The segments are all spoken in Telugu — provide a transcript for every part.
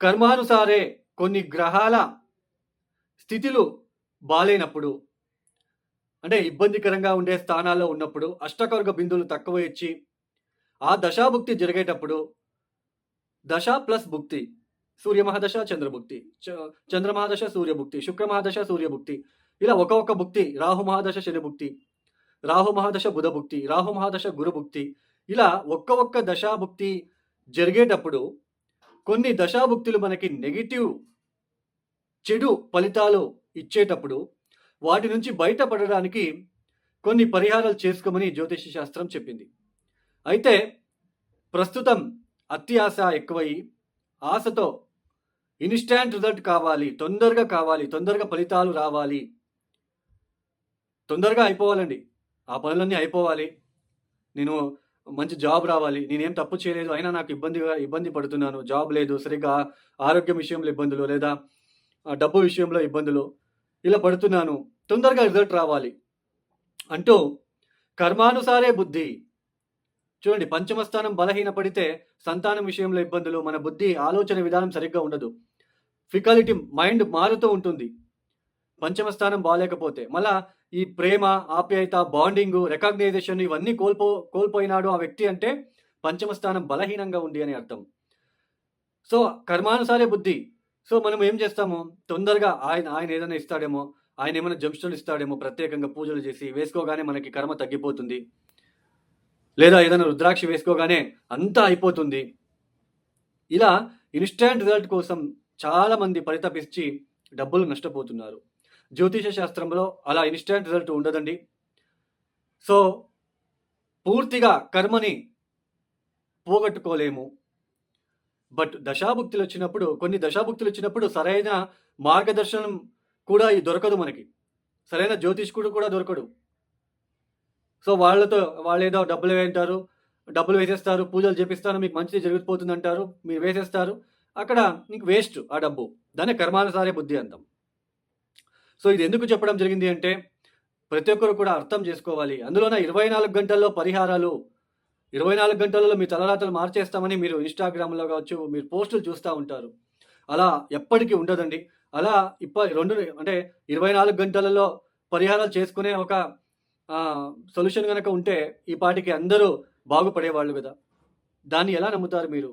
కర్మానుసారే కొన్ని గ్రహాల స్థితిలు బాలేనప్పుడు అంటే ఇబ్బందికరంగా ఉండే స్థానాల్లో ఉన్నప్పుడు అష్టకవర్గ బిందువులు తక్కువ ఇచ్చి ఆ దశాభుక్తి జరిగేటప్పుడు దశ ప్లస్ భుక్తి సూర్యమహాదశ చంద్రభుక్తి చ- చంద్రమహాదశ సూర్యభుక్తి శుక్రమహాదశ సూర్యభుక్తి ఇలా ఒక భుక్తి రాహు మహాదశ శనిభుక్తి రాహు మహాదశ బుధభుక్తి రాహు మహాదశ గురుభుక్తి ఇలా ఒక్క ఒక్క దశాభుక్తి జరిగేటప్పుడు కొన్ని దశాభుక్తులు మనకి నెగిటివ్ చెడు ఫలితాలు ఇచ్చేటప్పుడు వాటి నుంచి బయటపడడానికి కొన్ని పరిహారాలు చేసుకోమని జ్యోతిష శాస్త్రం చెప్పింది. అయితే ప్రస్తుతం అత్యాశ ఎక్కువయి ఆశతో ఇన్స్టాంట్ రిజల్ట్ కావాలి తొందరగా కావాలి తొందరగా ఫలితాలు రావాలి తొందరగా అయిపోవాలండి. ఆ పనులన్నీ అయిపోవాలి. నేను మంచి జాబ్ రావాలి. నేనేం తప్పు చేయలేదు. అయినా నాకు ఇబ్బందిగా ఇబ్బంది పడుతున్నాను. జాబ్ లేదు. సరిగ్గా ఆరోగ్యం విషయంలో ఇబ్బందులు లేదా డబ్బు విషయంలో ఇబ్బందులు ఇలా పడుతున్నాను. తొందరగా రిజల్ట్ రావాలి. అంటూ కర్మానుసారే బుద్ధి. చూడండి పంచమ స్థానం బలహీన పడితే సంతానం విషయంలో ఇబ్బందులు మన బుద్ధి ఆలోచన విధానం సరిగ్గా ఉండదు. ఫికాలిటీ మైండ్ మారుతూ ఉంటుంది. పంచమ స్థానం బాగాలేకపోతే మళ్ళా ఈ ప్రేమ ఆప్యాయత బాండింగ్ రికగ్నైజేషన్ ఇవన్నీ కోల్పో కోల్పోయినాడు ఆ వ్యక్తి అంటే పంచమ స్థానం బలహీనంగా ఉంది అని అర్థం. సో కర్మానుసారే బుద్ధి. సో మనం ఏం చేస్తాము? తొందరగా ఆయన ఆయన ఏదైనా ఇస్తాడేమో ఆయన ఏమైనా జంక్షన్లు ఇస్తాడేమో ప్రత్యేకంగా పూజలు చేసి వేసుకోగానే మనకి కర్మ తగ్గిపోతుంది. లేదా ఏదైనా రుద్రాక్ష వేసుకోగానే అంతా అయిపోతుంది. ఇలా ఇన్స్టాంట్ రిజల్ట్ కోసం చాలామంది పరితపించి పరితపిచ్చి డబ్బులు నష్టపోతున్నారు. జ్యోతిష శాస్త్రంలో అలా ఇన్స్టెంట్ రిజల్ట్ ఉండదండి. సో పూర్తిగా కర్మని పోగొట్టుకోలేము. బట్ దశాభుక్తులు వచ్చినప్పుడు కొన్ని దశాభుక్తులు వచ్చినప్పుడు సరైన మార్గదర్శనం కూడా దొరకదు మనకి. సరైన జ్యోతిష్కుడు కూడా దొరకడు. సో వాళ్ళతో వాళ్ళు ఏదో డబ్బులు వేయంటారు డబ్బులు వేసేస్తారు పూజలు చేపిస్తారు మీకు మంచిది జరిగిపోతుంది అంటారు మీరు వేసేస్తారు. అక్కడ మీకు వేస్ట్ ఆ డబ్బు. దాన్ని కర్మానుసారే బుద్ధి అంటాం. సో ఇది ఎందుకు చెప్పడం జరిగింది అంటే ప్రతి ఒక్కరు కూడా అర్థం చేసుకోవాలి. అందులోన ఇరవై నాలుగు గంటల్లో పరిహారాలు ఇరవై నాలుగు గంటలలో మీ తలరాతలు మార్చేస్తామని మీరు ఇన్స్టాగ్రామ్లో కావచ్చు మీరు పోస్టులు చూస్తూ ఉంటారు. అలా ఎప్పటికీ ఉండదండి. అలా ఇప్ప రెండు అంటే ఇరవై నాలుగు గంటలలో పరిహారాలు చేసుకునే ఒక సొల్యూషన్ కనుక ఉంటే ఈ పాటికి అందరూ బాగుపడేవాళ్ళు కదా. దాన్ని ఎలా నమ్ముతారు మీరు?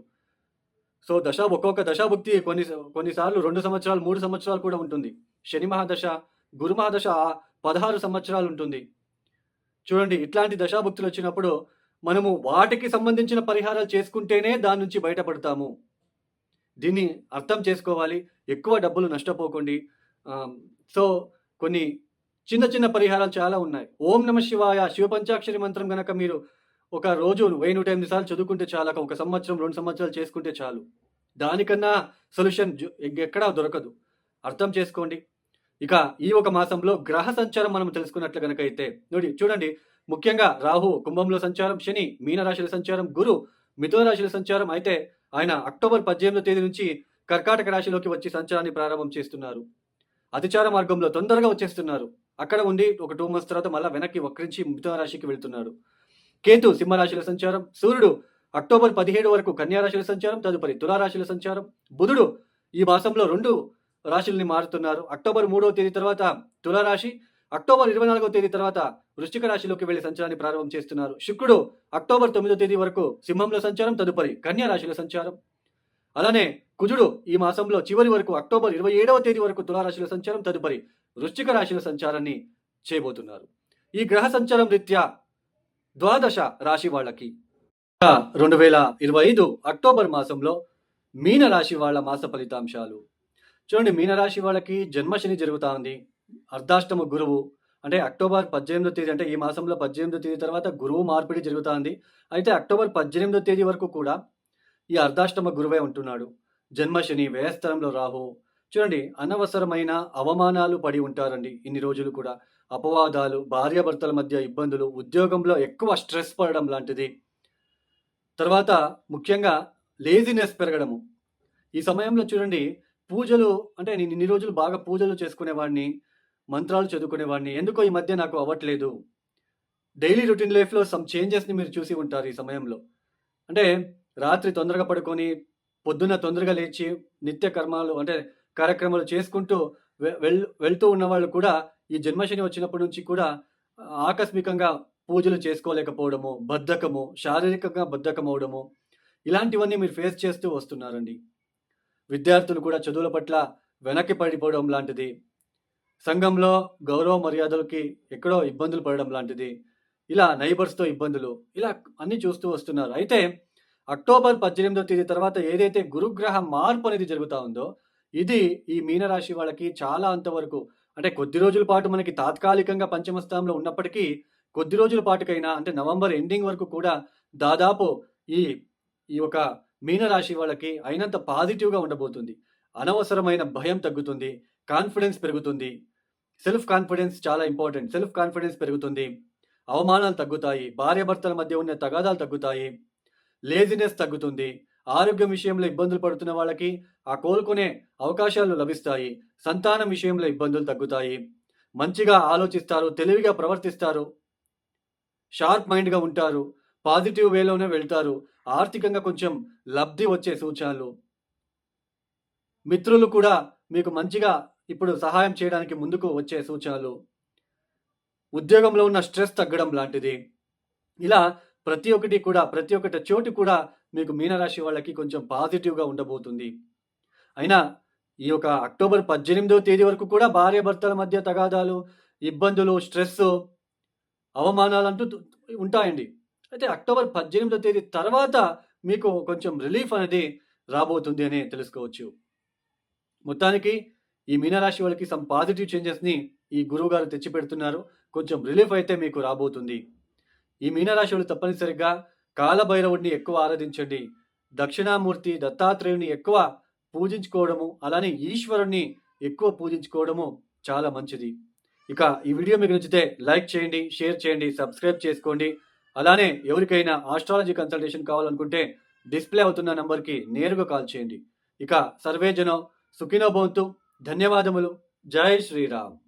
సో దశ ఒక్కొక్క దశాభుక్తి కొన్ని కొన్నిసార్లు రెండు సంవత్సరాలు మూడు సంవత్సరాలు కూడా ఉంటుంది. శని మహాదశ గురు మహాదశ పదహారు సంవత్సరాలు ఉంటుంది. చూడండి ఇట్లాంటి దశాభుక్తులు వచ్చినప్పుడు మనము వాటికి సంబంధించిన పరిహారాలు చేసుకుంటేనే దాని నుంచి బయటపడతాము. దీన్ని అర్థం చేసుకోవాలి. ఎక్కువ డబ్బులు నష్టపోకండి. సో కొన్ని చిన్న చిన్న పరిహారాలు చాలా ఉన్నాయి. ఓం నమ శివాయ శివ పంచాక్షరి మంత్రం కనుక మీరు ఒక రోజు వెయ్యి నూట ఎనిమిది సార్లు చదువుకుంటే చాలు ఒక సంవత్సరం రెండు సంవత్సరాలు చేసుకుంటే చాలు. దానికన్నా సొల్యూషన్ ఎక్కడా దొరకదు. అర్థం చేసుకోండి. ఇక ఈ ఒక మాసంలో గ్రహ సంచారం మనం తెలుసుకున్నట్లు కనుక అయితే నోడి చూడండి. ముఖ్యంగా రాహు కుంభంలో సంచారం శని మీనరాశుల సంచారం గురు మిథున రాశుల సంచారం. అయితే ఆయన అక్టోబర్ పద్దెనిమిదో తేదీ నుంచి కర్కాటక రాశిలోకి వచ్చి సంచారాన్ని ప్రారంభం చేస్తున్నారు. అతిచార మార్గంలో తొందరగా వచ్చేస్తున్నారు. అక్కడ ఉండి ఒక టూ మంత్స్ తర్వాత మళ్ళీ వెనక్కి వక్రించి మిథున రాశికి వెళ్తున్నాడు కేతు సింహరాశుల సంచారం సూర్యుడు అక్టోబర్ పదిహేడు వరకు కన్యారాశుల సంచారం తదుపరి తులారాశుల సంచారం. బుధుడు ఈ మాసంలో రెండు రాశుల్ని మారుతున్నారు. అక్టోబర్ మూడవ తేదీ తర్వాత తులారాశి అక్టోబర్ ఇరవై నాలుగవ తేదీ తర్వాత వృశ్చిక రాశిలోకి వెళ్ళి సంచారాన్ని ప్రారంభం చేస్తున్నారు. శుక్రుడు అక్టోబర్ తొమ్మిదో తేదీ వరకు సింహంలో సంచారం తదుపరి కన్యా రాశిలో సంచారం. అలానే కుజుడు ఈ మాసంలో చివరి వరకు అక్టోబర్ ఇరవై ఏడవ తేదీ వరకు తులారాశిలో సంచారం తదుపరి వృశ్చిక రాశిలో సంచారాన్ని చేయబోతున్నారు. ఈ గ్రహ సంచారం రీత్యా ద్వాదశ రాశి వాళ్ళకి. రెండు వేల ఇరవై ఐదు అక్టోబర్ మాసంలో మీనరాశి వాళ్ళ మాస ఫలితాంశాలు. చూడండి మీనరాశి వాళ్ళకి జన్మశని జరుగుతూ ఉంది అర్ధాష్టమ గురువు అంటే అక్టోబర్ పద్దెనిమిదో తేదీ అంటే ఈ మాసంలో పద్దెనిమిదో తేదీ తర్వాత గురువు మార్పిడి జరుగుతుంది. అయితే అక్టోబర్ పద్దెనిమిదో తేదీ వరకు కూడా ఈ అర్ధాష్టమ గురువే ఉంటున్నాడు. జన్మశని వ్యయస్థలంలో రాహు. చూడండి అనవసరమైన అవమానాలు పడి ఉంటారండి ఇన్ని రోజులు కూడా. అపవాదాలు భార్యాభర్తల మధ్య ఇబ్బందులు ఉద్యోగంలో ఎక్కువ స్ట్రెస్ పడడం లాంటిది. తర్వాత ముఖ్యంగా లేజినెస్ పెరగడము. ఈ సమయంలో చూడండి పూజలు అంటే నేను ఇన్ని రోజులు బాగా పూజలు చేసుకునేవాడిని మంత్రాలు చదువుకునేవాడిని ఎందుకో ఈ మధ్య నాకు అవ్వట్లేదు. డైలీ రొటీన్ లైఫ్లో సమ్ చేంజెస్ని మీరు చూసి ఉంటారు ఈ సమయంలో. అంటే రాత్రి తొందరగా పడుకొని పొద్దున్న తొందరగా లేచి నిత్య కర్మాలు అంటే కార్యక్రమాలు చేసుకుంటూ వె- వెళ్ వెళ్తూ ఉన్న వాళ్ళు కూడా ఈ జన్మశని వచ్చినప్పటి నుంచి కూడా ఆకస్మికంగా పూజలు చేసుకోలేకపోవడము బద్ధకము శారీరకంగా బద్ధకం అవడము ఇలాంటివన్నీ మీరు ఫేస్ చేస్తూ వస్తున్నారండి. విద్యార్థులు కూడా చదువుల పట్ల వెనక్కి పడిపోవడం లాంటిది. సంఘంలో గౌరవ మర్యాదలకి ఎక్కడో ఇబ్బందులు పడడం లాంటిది. ఇలా నైబర్స్తో ఇబ్బందులు ఇలా అన్ని చూస్తూ వస్తున్నారు. అయితే అక్టోబర్ పద్దెనిమిదో తేదీ తర్వాత ఏదైతే గురుగ్రహ మార్పు అనేది జరుగుతూ ఉందో ఇది ఈ మీనరాశి వాళ్ళకి చాలా అంతవరకు అంటే కొద్ది రోజుల పాటు మనకి తాత్కాలికంగా పంచమ స్థానంలో ఉన్నప్పటికీ కొద్ది రోజుల పాటుకైనా అంటే నవంబర్ ఎండింగ్ వరకు కూడా దాదాపు ఈ ఈ ఒక మీనరాశి వాళ్ళకి అయినంత పాజిటివ్గా ఉండబోతుంది. అనవసరమైన భయం తగ్గుతుంది కాన్ఫిడెన్స్ పెరుగుతుంది. సెల్ఫ్ కాన్ఫిడెన్స్ చాలా ఇంపార్టెంట్. సెల్ఫ్ కాన్ఫిడెన్స్ పెరుగుతుంది. అవమానాలు తగ్గుతాయి. భార్యాభర్తల మధ్య ఉన్న తగాదాలు తగ్గుతాయి. లేజినెస్ తగ్గుతుంది. ఆరోగ్యం విషయంలో ఇబ్బందులు పడుతున్న వాళ్ళకి ఆ కోలుకునే అవకాశాలు లభిస్తాయి. సంతానం విషయంలో ఇబ్బందులు తగ్గుతాయి. మంచిగా ఆలోచిస్తారు తెలివిగా ప్రవర్తిస్తారు షార్ప్ మైండ్గా ఉంటారు పాజిటివ్ వేలోనే వెళ్తారు. ఆర్థికంగా కొంచెం లబ్ధి వచ్చే సూచనలు. మిత్రులు కూడా మీకు మంచిగా ఇప్పుడు సహాయం చేయడానికి ముందుకు వచ్చే సూచనలు. ఉద్యోగంలో ఉన్న స్ట్రెస్ తగ్గడం లాంటిది. ఇలా ప్రతి ఒక్కటి కూడా ప్రతి ఒక్కటి చోటు కూడా మీకు మీనరాశి వాళ్ళకి కొంచెం పాజిటివ్గా ఉండబోతుంది. అయినా ఈ యొక్క అక్టోబర్ పద్దెనిమిదవ తేదీ వరకు కూడా భార్యాభర్తల మధ్య తగాదాలు ఇబ్బందులు స్ట్రెస్ అవమానాలు అంటూ ఉంటాయండి. అయితే అక్టోబర్ పద్దెనిమిదవ తేదీ తర్వాత మీకు కొంచెం రిలీఫ్ అనేది రాబోతుంది అని తెలుసుకోవచ్చు. మొత్తానికి ఈ మీనరాశి వాళ్ళకి సమ్ పాజిటివ్ చేంజెస్ని ఈ గురువు గారు తెచ్చిపెడుతున్నారు. కొంచెం రిలీఫ్ అయితే మీకు రాబోతుంది. ఈ మీనరాశి వాళ్ళు తప్పనిసరిగా కాలభైరవుడిని ఎక్కువ ఆరాధించండి. దక్షిణామూర్తి దత్తాత్రేయుని ఎక్కువ పూజించుకోవడము అలానే ఈశ్వరుణ్ణి ఎక్కువ పూజించుకోవడము చాలా మంచిది. ఇక ఈ వీడియో మీకు నచ్చితే లైక్ చేయండి షేర్ చేయండి సబ్స్క్రైబ్ చేసుకోండి. అలానే ఎవరికైనా ఆస్ట్రాలజీ కన్సల్టేషన్ కావాలనుకుంటే డిస్ప్లే అవుతున్న నంబర్కి నేరుగా కాల్ చేయండి. ఇక సర్వేజనం సుఖినో భవంతు. ధన్యవాదములు. జై శ్రీరామ్.